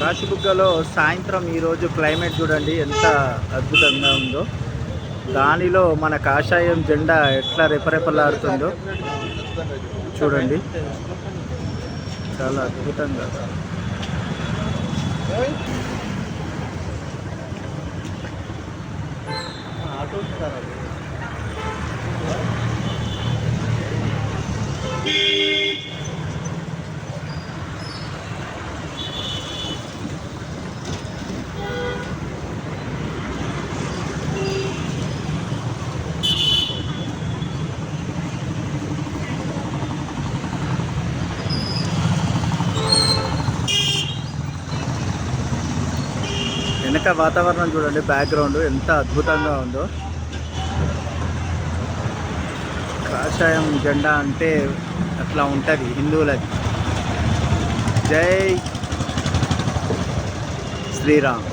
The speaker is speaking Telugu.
కాశీబుగ్గలో సాయంత్రం ఈరోజు క్లైమేట్ చూడండి ఎంత అద్భుతంగా ఉందో. దానిలో మన కాషాయం జెండా ఎట్లా రెపరెపలాడుతుందో చూడండి. చాలా అద్భుతంగా. వెనక వాతావరణం చూడండి బ్యాక్గ్రౌండ్ ఎంత అద్భుతంగా ఉందో. కాషాయం జెండా అంటే అట్లా ఉంటుంది హిందువులకి జై శ్రీరామ్.